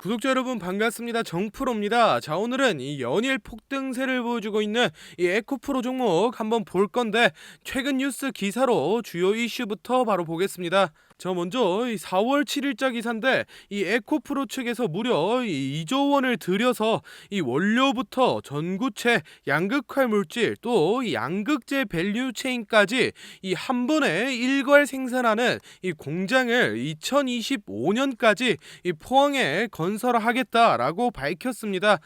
구독자 여러분 반갑습니다. 정프로입니다. 자 오늘은 이 연일 폭등세를 보여주고 있는 이 에코프로 종목 한번 볼 건데 최근 뉴스 기사로 주요 이슈부터 바로 보겠습니다. 저 먼저 이 4월 7일자 기사인데 이 에코프로 측에서 무려 이 2조 원을 들여서 이 원료부터 전구체, 양극화 물질 또이 양극재 밸류 체인까지 이 한 번에 일괄 생산하는 이 공장을 2025년까지 이 포항에 건설하겠다라고 밝혔습니다.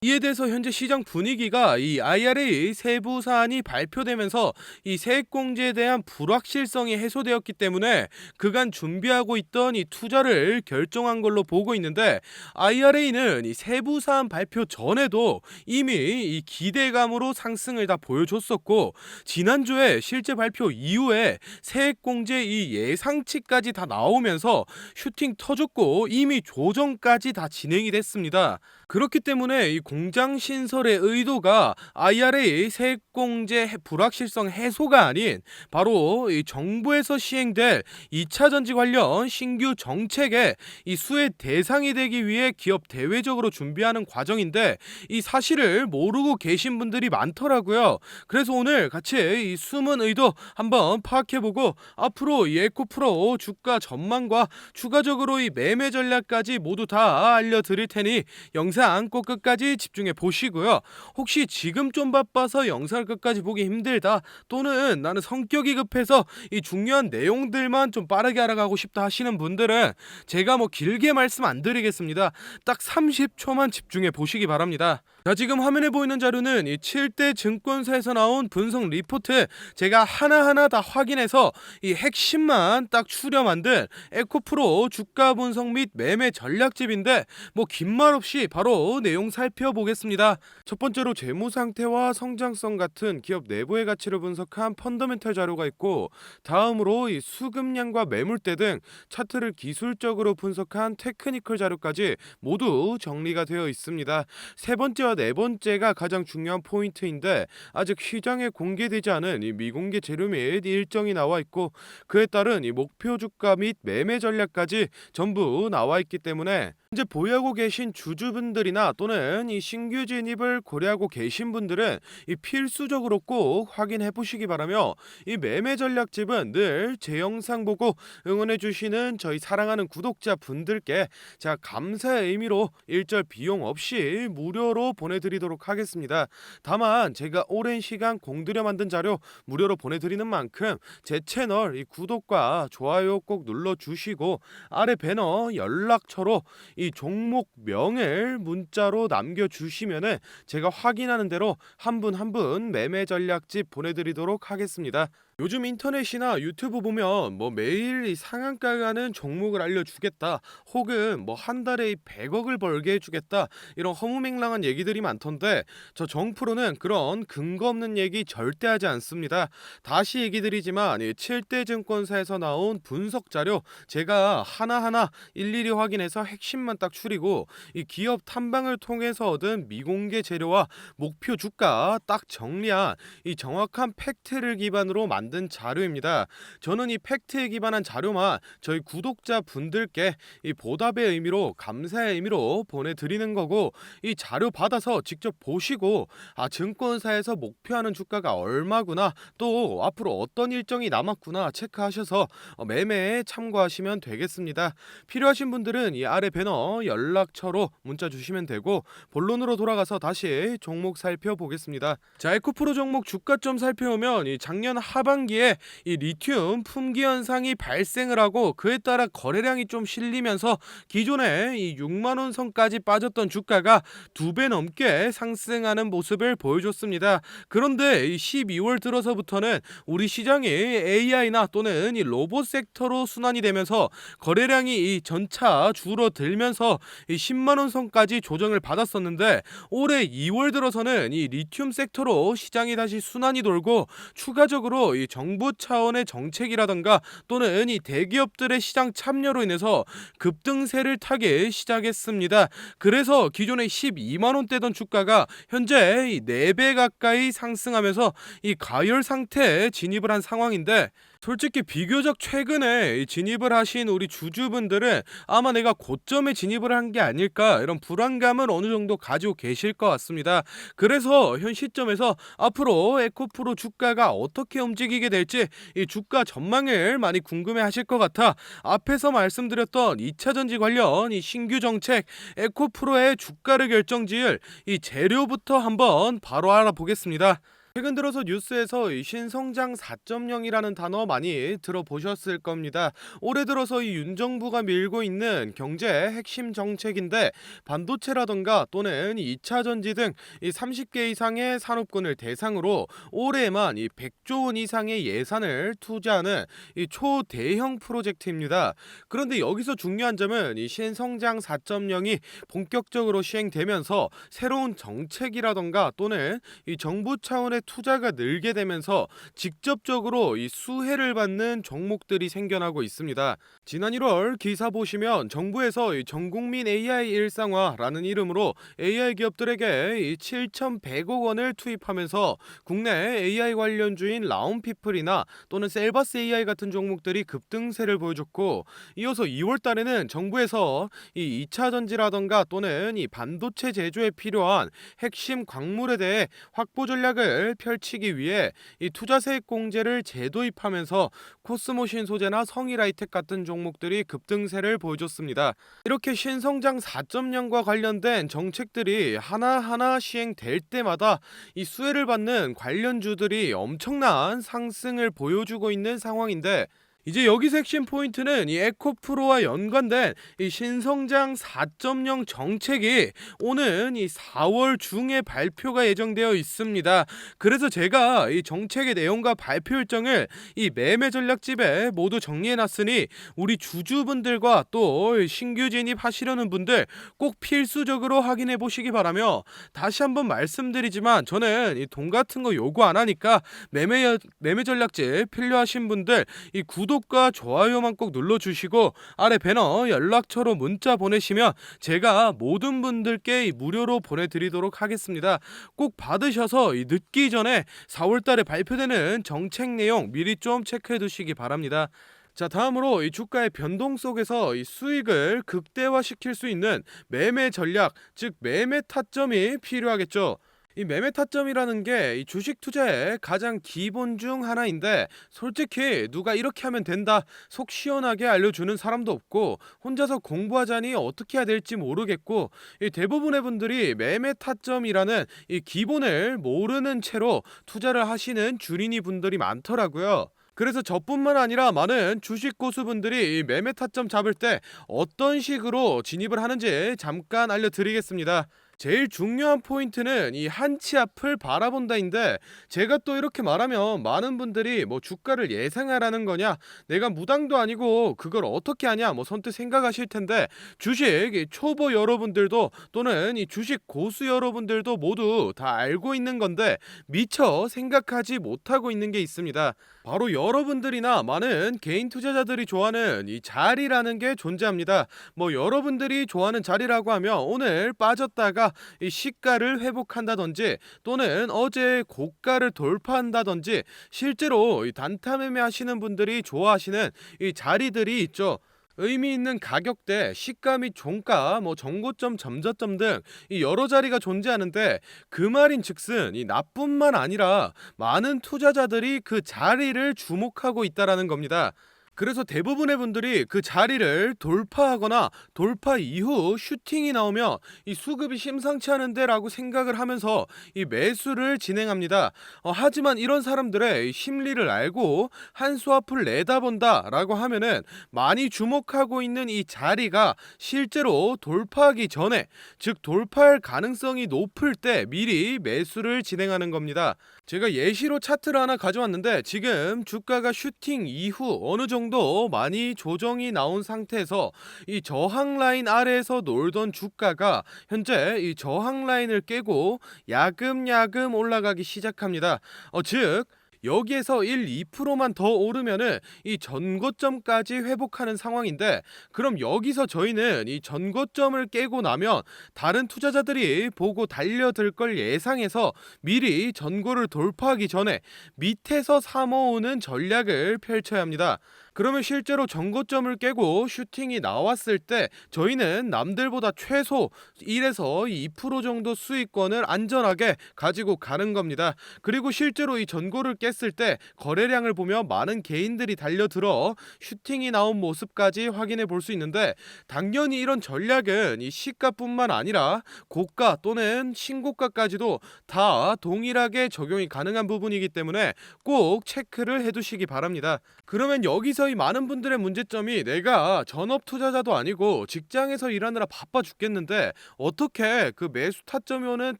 이에 대해서 현재 시장 분위기가 이 IRA 세부 사안이 발표되면서 이 세액 공제에 대한 불확실성이 해소되었기 때문에 그간 준비하고 있던 이 투자를 결정한 걸로 보고 있는데 IRA는 이 세부 사안 발표 전에도 이미 이 기대감으로 상승을 다 보여줬었고 지난주에 실제 발표 이후에 세액 공제 이 예상치까지 다 나오면서 슈팅 터졌고 이미 조정까지 다 진행이 됐습니다. 그렇기 때문에 이 공장 신설의 의도가 IRA 세액 공제 해- 불확실성 해소가 아닌 바로 이 정부에서 시행될 2차 전지 관련 신규 정책의 이 수혜 대상이 되기 위해 기업 대외적으로 준비하는 과정인데 이 사실을 모르고 계신 분들이 많더라고요. 그래서 오늘 같이 이 숨은 의도 한번 파악해보고 앞으로 이 에코프로 주가 전망과 추가적으로 이 매매 전략까지 모두 다 알려드릴 테니 영상 꼭 끝까지 집중해 보시고요. 혹시 지금 좀 바빠서 영상을 끝까지 보기 힘들다 또는 나는 성격이 급해서 이 중요한 내용들만 좀 빠르게 알아가고 싶다 하시는 분들은 제가 뭐 길게 말씀 안 드리겠습니다. 딱 30초만 집중해 보시기 바랍니다. 자 지금 화면에 보이는 자료는 이 7대 증권사에서 나온 분석 리포트 제가 하나하나 다 확인해서 이 핵심만 딱 추려 만든 에코프로 주가 분석 및 매매 전략집인데 뭐 긴 말 없이 바로 내용 살펴보겠습니다. 첫 번째로 재무 상태와 성장성 같은 기업 내부의 가치를 분석한 펀더멘탈 자료가 있고 다음으로 이 수급량과 매물대 등 차트를 기술적으로 분석한 테크니컬 자료까지 모두 정리가 되어 있습니다. 세 번째와 네 번째가 가장 중요한 포인트인데 아직 시장에 공개되지 않은 이 미공개 재료 및 일정이 나와 있고 그에 따른 이 목표 주가 및 매매 전략까지 전부 나와 있기 때문에 현재 보유하고 계신 주주분들이나 또는 이 신규 진입을 고려하고 계신 분들은 이 필수적으로 꼭 확인해 보시기 바라며 이 매매 전략집은 늘 제 영상 보고 응원해 주시는 저희 사랑하는 구독자 분들께 자 감사의 의미로 일절 비용 없이 무료로 보내드리도록 하겠습니다. 다만 제가 오랜 시간 공들여 만든 자료 무료로 보내드리는 만큼 제 채널 이 구독과 좋아요 꼭 눌러 주시고 아래 배너 연락처로 이 종목 명을 문자로 남겨주시면은 제가 확인하는 대로 한 분 한 분 매매 전략집 보내드리도록 하겠습니다. 요즘 인터넷이나 유튜브 보면 뭐 매일 이 상한가 가는 종목을 알려주겠다 혹은 뭐 한 달에 100억을 벌게 해주겠다 이런 허무맹랑한 얘기들이 많던데 저 정프로는 그런 근거 없는 얘기 절대 하지 않습니다. 다시 얘기 드리지만 이 7대 증권사에서 나온 분석 자료 제가 하나하나 일일이 확인해서 핵심만 딱 추리고 이 기업 탐방을 통해서 얻은 미공개 재료와 목표 주가 딱 정리한 이 정확한 팩트를 기반으로 만든 자료입니다. 저는 이 팩트에 기반한 자료만 저희 구독자 분들께 이 보답의 의미로 감사의 의미로 보내드리는 거고 이 자료 받아서 직접 보시고 아 증권사에서 목표하는 주가가 얼마구나 또 앞으로 어떤 일정이 남았구나 체크하셔서 어, 매매에 참고하시면 되겠습니다. 필요하신 분들은 이 아래 배너 연락처로 문자 주시면 되고 본론으로 돌아가서 다시 종목 살펴보겠습니다. 자, 에코프로 종목 주가 좀 살펴보면 이 작년 하반 기에 이 리튬 품귀 현상이 발생을 하고 그에 따라 거래량이 좀 실리면서 기존에 이 6만 원 선까지 빠졌던 주가가 두 배 넘게 상승하는 모습을 보여줬습니다. 그런데 이 12월 들어서부터는 우리 시장이 AI나 또는 이 로봇 섹터로 순환이 되면서 거래량이 이 전차 줄어들면서 이 10만 원 선까지 조정을 받았었는데 올해 2월 들어서는 이 리튬 섹터로 시장이 다시 순환이 돌고 추가적으로 이 정부 차원의 정책이라던가 또는 이 대기업들의 시장 참여로 인해서 급등세를 타기 시작했습니다. 그래서 기존에 12만 원대던 주가가 현재 이 4배 가까이 상승하면서 이 가열 상태에 진입을 한 상황인데 솔직히 비교적 최근에 이 진입을 하신 우리 주주분들은 아마 내가 고점에 진입을 한 게 아닐까 이런 불안감을 어느 정도 가지고 계실 것 같습니다. 그래서 현 시점에서 앞으로 에코프로 주가가 어떻게 움직이게 될지 이 주가 전망을 많이 궁금해 하실 것 같아 앞에서 말씀드렸던 2차 전지 관련 이 신규 정책 에코프로의 주가를 결정 지을 이 재료부터 한번 바로 알아보겠습니다. 최근 들어서 뉴스에서 이 신성장 4.0이라는 단어 많이 들어보셨을 겁니다. 올해 들어서 이 윤 정부가 밀고 있는 경제 핵심 정책인데 반도체라던가 또는 2차 전지 등이 30개 이상의 산업군을 대상으로 올해만 이 100조 원 이상의 예산을 투자하는 이 초대형 프로젝트입니다. 그런데 여기서 중요한 점은 이 신성장 4.0이 본격적으로 시행되면서 새로운 정책이라던가 또는 이 정부 차원의 투자가 늘게 되면서 직접적으로 이 수혜를 받는 종목들이 생겨나고 있습니다. 지난 1월 기사 보시면 정부에서 이 전국민 AI 일상화라는 이름으로 AI 기업들에게 이 7,100억 원을 투입하면서 국내 AI 관련주인 라운피플이나 또는 셀바스 AI 같은 종목들이 급등세를 보여줬고 이어서 2월 달에는 정부에서 이 2차 전지라던가 또는 이 반도체 제조에 필요한 핵심 광물에 대해 확보 전략을 펼치기 위해 이 투자세액 공제를 재도입하면서 코스모신 소재나 성일하이텍 같은 종목들이 급등세를 보여줬습니다. 이렇게 신성장 4.0과 관련된 정책들이 하나하나 시행될 때마다 이 수혜를 받는 관련주들이 엄청난 상승을 보여주고 있는 상황인데 이제 여기서 핵심 포인트는 이 에코프로와 연관된 이 신성장 4.0 정책이 오는 이 4월 중에 발표가 예정되어 있습니다. 그래서 제가 이 정책의 내용과 발표 일정을 이 매매 전략집에 모두 정리해 놨으니 우리 주주분들과 또 신규 진입하시려는 분들 꼭 필수적으로 확인해 보시기 바라며 다시 한번 말씀드리지만 저는 이 돈 같은 거 요구 안 하니까 매매 매매 전략집 필요하신 분들 이 구독 과 좋아요만 꼭 눌러주시고 아래 배너 연락처로 문자 보내시면 제가 모든 분들께 이 무료로 보내드리도록 하겠습니다. 꼭 받으셔서 이 늦기 전에 4월달에 발표되는 정책 내용 미리 좀 체크해 두시기 바랍니다. 자 다음으로 이 주가의 변동 속에서 이 수익을 극대화시킬 수 있는 매매 전략 즉 매매 타점이 필요하겠죠. 이 매매 타점이라는 게 이 주식 투자의 가장 기본 중 하나인데 솔직히 누가 이렇게 하면 된다 속 시원하게 알려주는 사람도 없고 혼자서 공부하자니 어떻게 해야 될지 모르겠고 이 대부분의 분들이 매매 타점이라는 이 기본을 모르는 채로 투자를 하시는 주린이 분들이 많더라고요. 그래서 저뿐만 아니라 많은 주식 고수분들이 이 매매 타점 잡을 때 어떤 식으로 진입을 하는지 잠깐 알려드리겠습니다. 제일 중요한 포인트는 이 한치 앞을 바라본다인데 제가 또 이렇게 말하면 많은 분들이 뭐 주가를 예상하라는 거냐 내가 무당도 아니고 그걸 어떻게 하냐 뭐 선뜻 생각하실 텐데 주식 이 초보 여러분들도 또는 이 주식 고수 여러분들도 모두 다 알고 있는 건데 미처 생각하지 못하고 있는 게 있습니다. 바로 여러분들이나 많은 개인 투자자들이 좋아하는 이 자리라는 게 존재합니다. 뭐 여러분들이 좋아하는 자리라고 하면 오늘 빠졌다가 이 시가를 회복한다든지 또는 어제 고가를 돌파한다든지 실제로 이 단타 매매 하시는 분들이 좋아하시는 이 자리들이 있죠. 의미 있는 가격대, 시가 및 종가, 뭐 정고점, 점저점 등 이 여러 자리가 존재하는데 그 말인 즉슨 이 나뿐만 아니라 많은 투자자들이 그 자리를 주목하고 있다라는 겁니다. 그래서 대부분의 분들이 그 자리를 돌파하거나 돌파 이후 슈팅이 나오면 이 수급이 심상치 않은데라고 생각을 하면서 이 매수를 진행합니다. 어, 하지만 이런 사람들의 심리를 알고 한 수 앞을 내다본다라고 하면은 많이 주목하고 있는 이 자리가 실제로 돌파하기 전에 즉 돌파할 가능성이 높을 때 미리 매수를 진행하는 겁니다. 제가 예시로 차트를 하나 가져왔는데 지금 주가가 슈팅 이후 어느 정도 많이 조정이 나온 상태에서 이 저항 라인 아래에서 놀던 주가가 현재 이 저항 라인을 깨고 야금야금 올라가기 시작합니다. 어, 즉 여기에서 1, 2%만 더 오르면은 이 전고점까지 회복하는 상황인데 그럼 여기서 저희는 이 전고점을 깨고 나면 다른 투자자들이 보고 달려들 걸 예상해서 미리 전고를 돌파하기 전에 밑에서 사모으는 전략을 펼쳐야 합니다. 그러면 실제로 전고점을 깨고 슈팅이 나왔을 때 저희는 남들보다 최소 1에서 2% 정도 수익권을 안전하게 가지고 가는 겁니다. 그리고 실제로 이 전고를 깼을 때 거래량을 보며 많은 개인들이 달려들어 슈팅이 나온 모습까지 확인해 볼 수 있는데 당연히 이런 전략은 이 시가뿐만 아니라 고가 또는 신고가까지도 다 동일하게 적용이 가능한 부분이기 때문에 꼭 체크를 해 두시기 바랍니다. 그러면 여기서 이 많은 분들의 문제점이 내가 전업 투자자도 아니고 직장에서 일하느라 바빠 죽겠는데 어떻게 그 매수 타점이 오는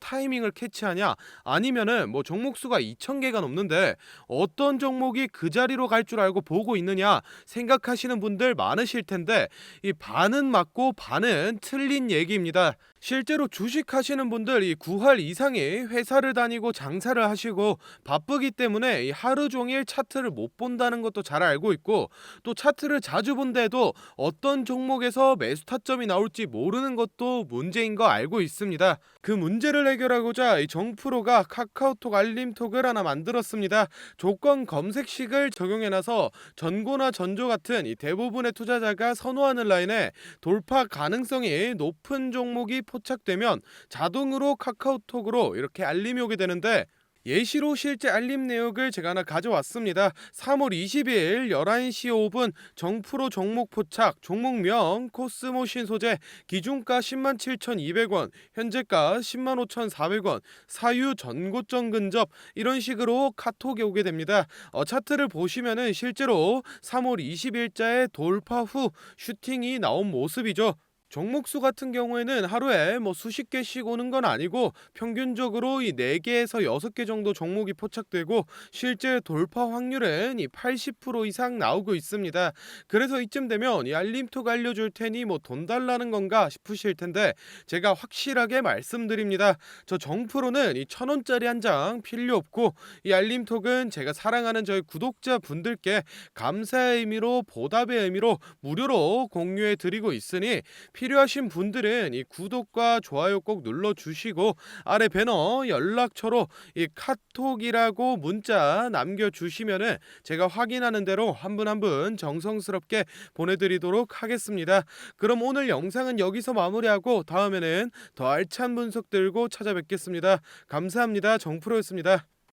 타이밍을 캐치하냐 아니면은 뭐 종목 수가 2,000개가 넘는데 어떤 종목이 그 자리로 갈 줄 알고 보고 있느냐 생각하시는 분들 많으실 텐데 이 반은 맞고 반은 틀린 얘기입니다. 실제로 주식 하시는 분들 이 9할 이상이 회사를 다니고 장사를 하시고 바쁘기 때문에 이 하루 종일 차트를 못 본다는 것도 잘 알고 있고 또 차트를 자주 본데도 어떤 종목에서 매수 타점이 나올지 모르는 것도 문제인 거 알고 있습니다. 그 문제를 해결하고자 이 정프로가 카카오톡 알림톡을 하나 만들었습니다. 조건 검색식을 적용해놔서 전고나 전조 같은 이 대부분의 투자자가 선호하는 라인에 돌파 가능성이 높은 종목이 포착되면 자동으로 카카오톡으로 이렇게 알림이 오게 되는데 예시로 실제 알림 내역을 제가 하나 가져왔습니다. 3월 20일 11시 5분 정프로 종목 포착 종목명 코스모신 소재 기준가 107,200원 현재가 105,400원 사유 전고점 근접 이런 식으로 카톡이 오게 됩니다. 어, 차트를 보시면은 실제로 3월 20일자에 돌파 후 슈팅이 나온 모습이죠. 종목수 같은 경우에는 하루에 뭐 수십 개씩 오는 건 아니고 평균적으로 이 4개에서 6개 정도 종목이 포착되고 실제 돌파 확률은 이 80% 이상 나오고 있습니다. 그래서 이쯤 되면 이 알림톡 알려줄 테니 뭐 돈 달라는 건가 싶으실 텐데 제가 확실하게 말씀드립니다. 저 정프로는 이 천 원짜리 한 장 필요 없고 이 알림톡은 제가 사랑하는 저희 구독자 분들께 감사의 의미로 보답의 의미로 무료로 공유해 드리고 있으니 필요하신 분들은 이 구독과 좋아요 꼭 눌러주시고 아래 배너 연락처로 이 카톡이라고 문자 남겨주시면은 제가 확인하는 대로 한 분 한 분 정성스럽게 보내드리도록 하겠습니다. 그럼 오늘 영상은 여기서 마무리하고 다음에는 더 알찬 분석 들고 찾아뵙겠습니다. 감사합니다. 정프로였습니다.